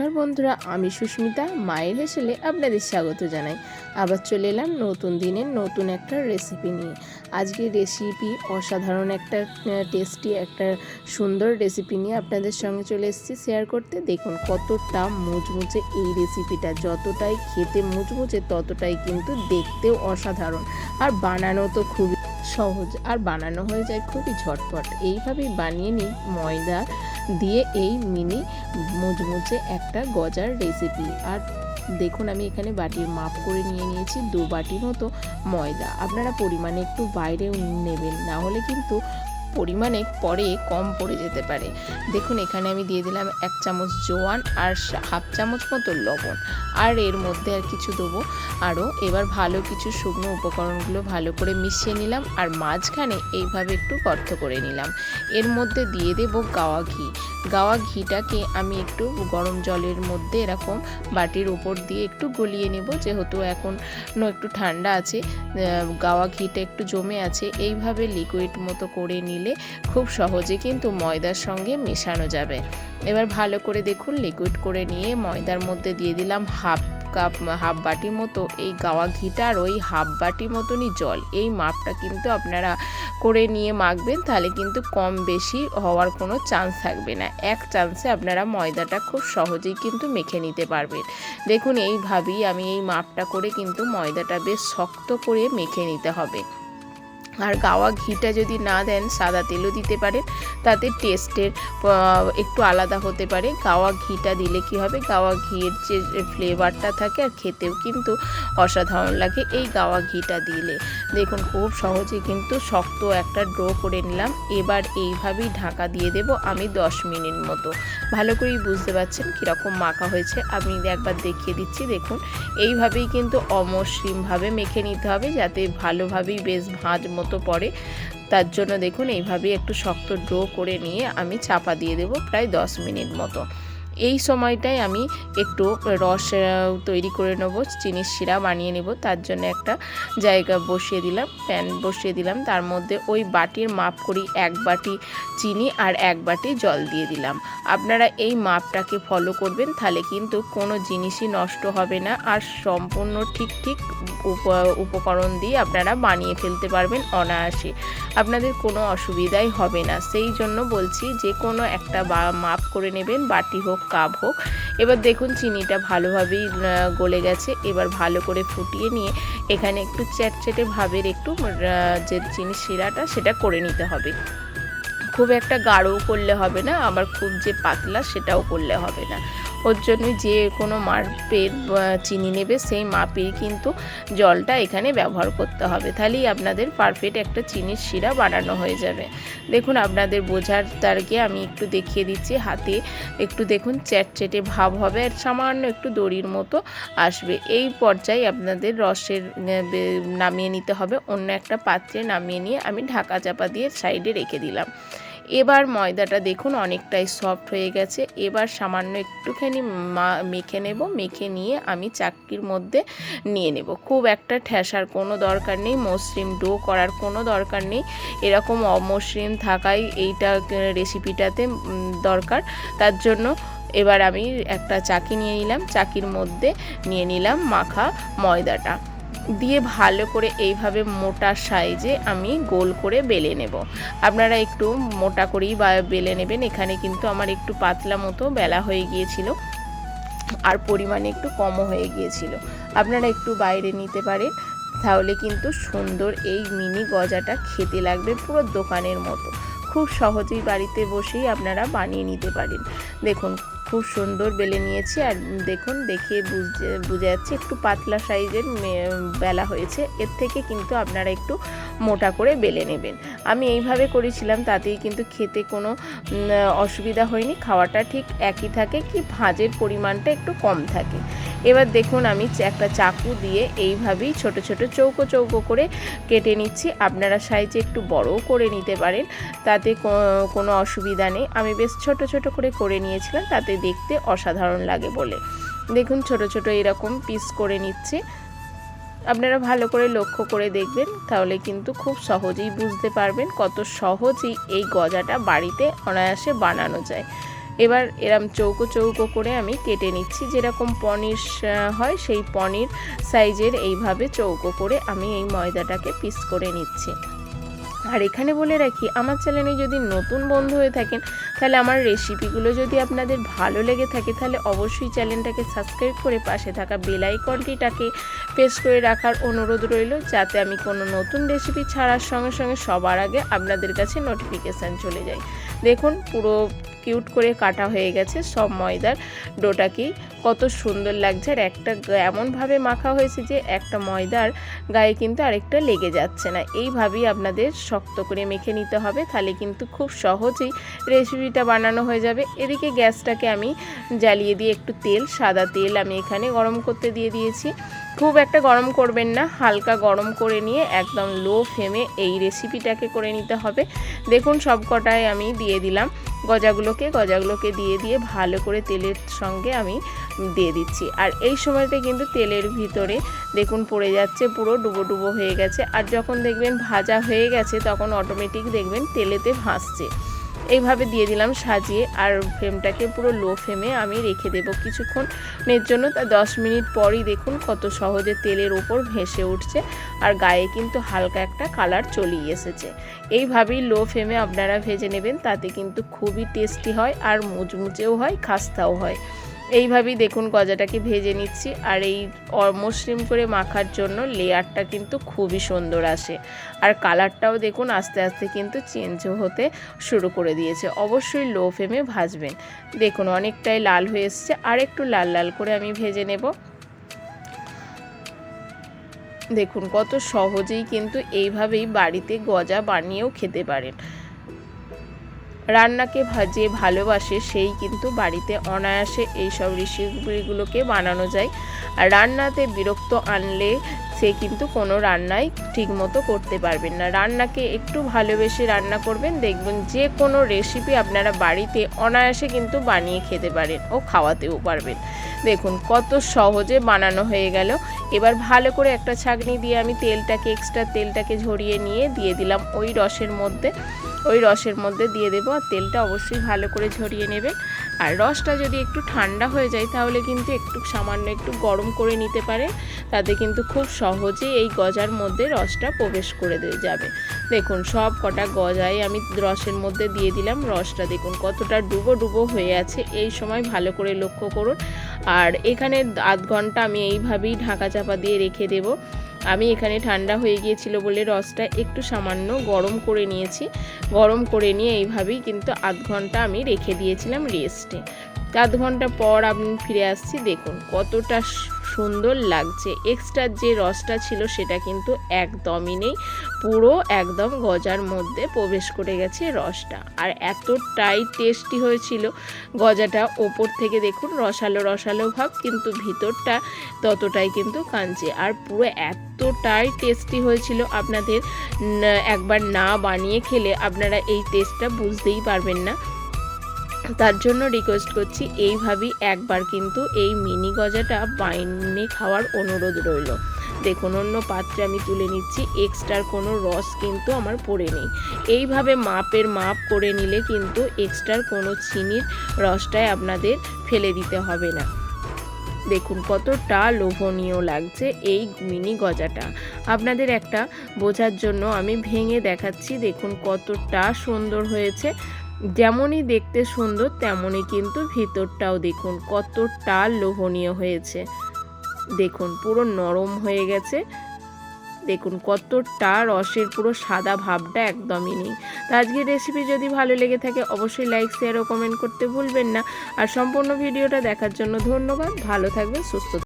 নমস্কার বন্ধুরা, আমি সুস্মিতা, মায়ের হেসেলে আপনাদের স্বাগত জানাই। আবার চলে এলাম নতুন দিনের নতুন একটা রেসিপি নিয়ে। আজকে রেসিপি অসাধারণ একটা টেস্টি একটা সুন্দর রেসিপি নিয়ে আপনাদের সঙ্গে চলে এসেছি শেয়ার করতে। দেখুন কতটা মুচমুচে এই রেসিপিটা যতটাই খেতে মুচমুচে ততটাই কিন্তু দেখতেও অসাধারণ। আর বানানো তো খুবই সহজ, আর বানানো হয়ে যায় খুবই ঝটপট। এইভাবেই বানিয়ে নিই ময়দা দিয়ে এই মিনি মুচমুচে একটা গজার রেসিপি আর দেখুন, আমি এখানে বাটির মাপ করে নিয়ে নিয়েছি দু বাটি মতো ময়দা। আপনারা পরিমাণে একটু বাইরেও নেবেন, না হলে কিন্তু পরিমাণে পরে কম পড়ে যেতে পারে। দেখুন, এখানে আমি দিয়ে দিলাম এক চামচ জোয়ান আর হাফ চামচ মতো লবণ। আর এর মধ্যে আর কিছু দেবো। আরও এবার ভালো কিছু শুকনো উপকরণগুলো ভালো করে মিশিয়ে নিলাম আর মাঝখানে এইভাবে একটু গর্ত করে নিলাম। এর মধ্যে দিয়ে দেব গাওয়া ঘি। গাওয়া ঘিটাকে আমি একটু গরম জলের মধ্যে এরকম বাটির উপর দিয়ে একটু গলিয়ে নেব। যেহেতু এখন একটু ঠান্ডা আছে গাওয়া ঘিটা একটু জমে আছে, এইভাবে লিকুইড মতো করে নিলে খুব সহজে কিন্তু ময়দার সঙ্গে মেশানো যাবে। এবার ভালো করে দেখুন লিকুইড করে নিয়ে ময়দার মধ্যে দিয়ে দিলাম হাফ কাপ হাফ বাটির মতো এই গাওয়া ঘিটা আর ওই হাফ বাটি মতনই জল। এই মাপটা কিন্তু আপনারা করে নিয়ে মাখবেন, তাহলে কিন্তু কম বেশি হওয়ার কোনো চান্স থাকবে না। এক চান্সে আপনারা ময়দাটা খুব সহজেই কিন্তু মেখে নিতে পারবেন। দেখুন, এইভাবেই আমি এই মাপটা করে কিন্তু ময়দাটা বেশ শক্ত করে মেখে নিতে হবে। আর গাওয়া ঘিটা যদি না দেন, সাদা তেলও দিতে পারেন। তাতে টেস্টের একটু আলাদা হতে পারে। গাওয়া ঘিটা দিলে কি হবে? গাওয়া ঘিয়ের যে ফ্লেভারটা থাকে, আর খেতেও কিন্তু অসাধারণ লাগে এই গাওয়া ঘিটা দিলে। দেখুন, খুব সহজে কিন্তু শক্ত একটা ড্রো করে নিলাম। এবার এইভাবেই ঢাকা দিয়ে দেব আমি দশ মিনিট মতো। ভালো করেই বুঝতে পারছেন কীরকম মাখা হয়েছে। আমি একবার দেখিয়ে দিচ্ছি, দেখুন। এইভাবেই কিন্তু অমসৃণভাবে মেখে নিতে হবে, যাতে ভালোভাবেই বেশ ভাঁজ মতো পড়ে তার জন্য দেখুন এইভাবে একটু শক্ত ড্রো করে নিয়ে আমি চাপা দিয়ে দেবো প্রায় দশ মিনিট মতো। এই সময়টায় আমি একটু রস তৈরি করে নেব, চিনির শিরা বানিয়ে নেব। তার জন্য একটা জায়গা বসিয়ে দিলাম, প্যান বসিয়ে দিলাম। তার মধ্যে ওই বাটির মাপ করি এক বাটি চিনি আর এক বাটি জল দিয়ে দিলাম। আপনারা এই মাপটাকে ফলো করবেন, তাহলে কিন্তু কোনো জিনিসই নষ্ট হবে না। আর সম্পূর্ণ ঠিক ঠিক উপকরণ দিয়ে আপনারা বানিয়ে ফেলতে পারবেন অনায়াসে। আপনাদের কোনো অসুবিধাই হবে না। সেই জন্য বলছি, যে কোনো একটা মাপ করে নেবেন, বাটি হোক কাপ হোক। এবার দেখুন চিনিটা ভালোভাবেই গলে গেছে। এবার ভালো করে ফুটিয়ে নিয়ে এখানে একটু চ্যাটচ্যাটে ভাবের একটু যে চিনি শিরাটা সেটা করে নিতে হবে। খুব একটা গাঢ়ও করলে হবে না, আবার খুব যে পাতলা সেটাও করলে হবে না। ওর জন্য যে কোনো মাপের চিনি নেবে সেই মাপেই কিন্তু জলটা এখানে ব্যবহার করতে হবে। তাহলেই আপনাদের পারফেক্ট একটা চিনির শিরা বানানো হয়ে যাবে। দেখুন, আপনাদের বোঝার তারকে আমি একটু দেখিয়ে দিচ্ছি। হাতে একটু দেখুন চ্যাটচেটে ভাব হবে আর সামান্য একটু দড়ির মতো আসবে। এই পর্যায়ে আপনাদের রসের নামিয়ে নিতে হবে। অন্য একটা পাত্রে নামিয়ে নিয়ে আমি ঢাকা চাপা দিয়ে সাইডে রেখে দিলাম। এবার ময়দাটা দেখুন অনেকটাই সফট হয়ে গেছে। এবার সামান্য একটুখানি মেখে নেব। মেখে নিয়ে আমি চাকরির মধ্যে নিয়ে নেব। খুব একটা ঠেসার কোনো দরকার নেই। মসৃণ ডো করার কোনো দরকার নেই। এরকম অমসৃণ থাকাই এইটা রেসিপিটাতে দরকার। তার জন্য এবার আমি একটা চাকি নিয়ে নিলাম। চাকির মধ্যে নিয়ে নিলাম মাখা ময়দাটা। দিয়ে ভালো করে এইভাবে মোটা সাইজে আমি গোল করে বেলে নেব। আপনারা একটু মোটা করেই বা বেলে নেবেন। এখানে কিন্তু আমার একটু পাতলা মতো বেলা হয়ে গিয়েছিল আর পরিমাণে একটু কমও হয়ে গিয়েছিল। আপনারা একটু বাইরে নিতে পারেন, তাহলে কিন্তু সুন্দর এই মিনি গজাটা খেতে লাগবে পুরো দোকানের মতো। খুব সহজেই বাড়িতে বসেই আপনারা বানিয়ে নিতে পারেন। দেখুন খুব সুন্দর বেলে নিয়েছি আর দেখুন দেখে বুঝে, বোঝা যাচ্ছে একটু পাতলা সাইজের বেলা হয়েছে। এর থেকে কিন্তু আপনারা একটু মোটা করে বেলে নেবেন। আমি এইভাবে করেছিলাম, তাতেই কিন্তু খেতে কোনো অসুবিধা হয়নি। খাওয়াটা ঠিক একই থাকে কি ভাঁজের পরিমাণটা একটু কম থাকে। এবার দেখুন আমি একটা চাকু দিয়ে এইভাবেই ছোট ছোট চৌকো চৌকো করে কেটে নিচ্ছি। আপনারা সাইজে একটু বড়ও করে নিতে পারেন, তাতে কোনো অসুবিধা নেই। আমি বেশ ছোট ছোট করে করে নিয়েছিলাম, তাতে দেখতে অসাধারণ লাগে বলে। দেখুন ছোট ছোট এরকম পিস করে নিচ্ছে। আপনারা ভালো করে লক্ষ্য করে দেখবেন, তাহলে কিন্তু খুব সহজেই বুঝতে পারবেন কত সহজেই এই গজাটা বাড়িতে অনায়াসে বানানো যায়। এবার এরম চৌকো চৌকো করে আমি কেটে নিচ্ছি। যেরকম পনির হয় সেই পনির সাইজের এইভাবে চৌকো করে আমি এই ময়দাটাকে পিস করে নিচ্ছি। আর এখানে বলে রাখি, আমার চ্যানেলে যদি নতুন বন্ধু হয়ে থাকেন, তাহলে আমার রেসিপিগুলো যদি আপনাদের ভালো লেগে থাকে, তাহলে অবশ্যই চ্যানেলটাকে সাবস্ক্রাইব করে পাশে থাকা বেল আইকনটিটাকে প্রেস করে রাখার অনুরোধ রইল, যাতে আমি কোনো নতুন রেসিপি ছাড়ার সঙ্গে সঙ্গে সবার আগে আপনাদের কাছে নোটিফিকেশান চলে যায়। দেখুন, পুরো কিউট করে কাটা হয়ে গেছে সব ময়দার ডোটাকেই। কত সুন্দর লাগছে আর একটা এমনভাবে মাখা হয়েছে যে একটা ময়দার গায়ে কিন্তু আরেকটা লেগে যাচ্ছে না। এইভাবেই আপনাদের শক্ত করে মেখে নিতে হবে, তাহলে কিন্তু খুব সহজেই রেসিপিটা বানানো হয়ে যাবে। এদিকে গ্যাসটাকে আমি জ্বালিয়ে দিয়ে একটু তেল, সাদা তেল আমি এখানে গরম করতে দিয়ে দিয়েছি। খুব একটা গরম করবেন না, হালকা গরম করে নিয়ে একদম লো ফ্লেমে এই রেসিপিটাকে করে নিতে হবে। দেখুন সব কটায় আমি দিয়ে দিলাম। গজাগুলোকে গজাগুলোকে দিয়ে দিয়ে ভালো করে তেলের সঙ্গে আমি দিয়ে দিচ্ছি। আর এই সময়তে কিন্তু তেলের ভিতরে দেখুন পড়ে যাচ্ছে পুরো ডুবো ডুবো হয়ে গেছে। আর যখন দেখবেন ভাজা হয়ে গেছে, তখন অটোমেটিক দেখবেন তেলেতে ভাসছে। এইভাবে দিয়ে দিলাম সাজিয়ে, আর ফ্রেমটাকে পুরো লো ফ্লেমে আমি রেখে দেব কিছুক্ষণের জন্য। তা দশ মিনিট পরই দেখুন কত সহজে তেলের ওপর ভেসে উঠছে, আর গায়ে কিন্তু হালকা একটা কালার চলেই এসেছে। এইভাবেই লো ফ্লেমে আপনারা ভেজে নেবেন, তাতে কিন্তু খুবই টেস্টি হয় আর মুচমুচেও হয়, খাস্তাও হয়। এইভাবেই দেখুন গজাটাকে ভেজে নিচ্ছি আর এই মসৃণ করে মাখার জন্য লেয়ারটা কিন্তু খুবই সুন্দর আসে। আর কালারটাও দেখুন আস্তে আস্তে কিন্তু চেঞ্জ হতে শুরু করে দিয়েছে। অবশ্যই লো ফ্লেমে ভাজবেন। দেখুন অনেকটাই লাল হয়ে এসছে। আর একটু লাল লাল করে আমি ভেজে নেব। দেখুন কত সহজেই কিন্তু এইভাবেই বাড়িতে গজা বানিয়েও খেতে পারেন। রান্নাকে যে ভালোবাসে সেই কিন্তু বাড়িতে অনায়াসে এইসব রেসিপিগুলোকে বানানো যায়। আর রান্নাতে বিরক্ত আনলে সে কিন্তু কোনো রান্নাই ঠিকমতো করতে পারবেন না। রান্নাকে একটু ভালোবেসে রান্না করবেন, দেখবেন যে কোনো রেসিপি আপনারা বাড়িতে অনায়াসে কিন্তু বানিয়ে খেতে পারেন ও খাওয়াতেও পারবেন। দেখুন কত সহজে বানানো হয়ে গেল। এবার ভালো করে একটা ছাঁকনি দিয়ে আমি তেলটাকে এক্সট্রা তেলটাকে ঝরিয়ে নিয়ে দিয়ে দিলাম ওই রসের মধ্যে। ওই রসের মধ্যে দিয়ে দেবো আর তেলটা অবশ্যই ভালো করে ঝরিয়ে নেবেন আর রসটা যদি একটু ঠান্ডা হয়ে যায় তাহলে কিন্তু একটু সামান্য একটু গরম করে নিতে পারে। তাতে কিন্তু খুব সহজেই এই গজার মধ্যে রসটা প্রবেশ করে যাবে। দেখুন, সব কটা গজাই আমি রসের মধ্যে দিয়ে দিলাম। রসটা দেখুন কতটা ডুবো ডুবো হয়ে আছে। এই সময় ভালো করে লক্ষ্য করুন। আর এখানে আধ ঘণ্টা আমি এইভাবেই ঢাকা চাপা দিয়ে রেখে দেব। আমি এখানে ঠান্ডা হয়ে গিয়েছিল বলে রসটা একটু সামান্য গরম করে নিয়েছি। গরম করে নিয়ে এইভাবেই কিন্তু আধ ঘণ্টা আমি রেখে দিয়েছিলাম রেস্টে আধ ঘণ্টা পর আমি ফিরে আসছি, দেখুন কতটা সুন্দর লাগছে। এক্সট্রা যে রসটা ছিল সেটা কিন্তু একদমই নেই, পুরো একদম গজার মধ্যে প্রবেশ করে গেছে রসটা। আর এতটাই টেস্টি হয়েছিল গজাটা ওপর থেকে, দেখুন রসালো রসালো ভাব, কিন্তু ভিতরটা ততটাই কিন্তু কাঞ্চে। আর পুরো এতটাই টেস্টি হয়েছিল আপনাদের একবার না বানিয়ে খেলে আপনারা এই টেস্টটা বুঝতেই পারবেন না। তার জন্য রিকোয়েস্ট করছি, এইভাবেই একবার কিন্তু এই মিনি গজাটা বাইনে খাওয়ার অনুরোধ রইল। দেখুন, অন্য পাত্রে আমি তুলে নিচ্ছি এক্সট্রার কোনো রস কিন্তু আমার পড়ে নেই। এইভাবে মাপের মাপ করে নিলে কিন্তু এক্সট্রার কোনো চিনির রসটাই আপনাদের ফেলে দিতে হবে না। দেখুন, কতটা লোভনীয় লাগছে এই মিনি গজাটা। আপনাদের একটা বোঝার জন্য আমি ভেঙে দেখাচ্ছি, দেখুন কতটা সুন্দর হয়েছে। যেমনই দেখতে সুন্দর, তেমনই কিন্তু ভিতরটাও দেখুন কতটা লোভনীয় হয়েছে। দেখুন, পুরো নরম হয়ে গেছে। দেখুন, কতটা রসের পুরো সাদা ভাবটা একদমই নেই। তো আজকের রেসিপি যদি ভালো লেগে থাকে, অবশ্যই লাইক শেয়ার ও কমেন্ট করতে ভুলবেন না। আর সম্পূর্ণ ভিডিওটা দেখার জন্য ধন্যবাদ। ভালো থাকবেন, সুস্থ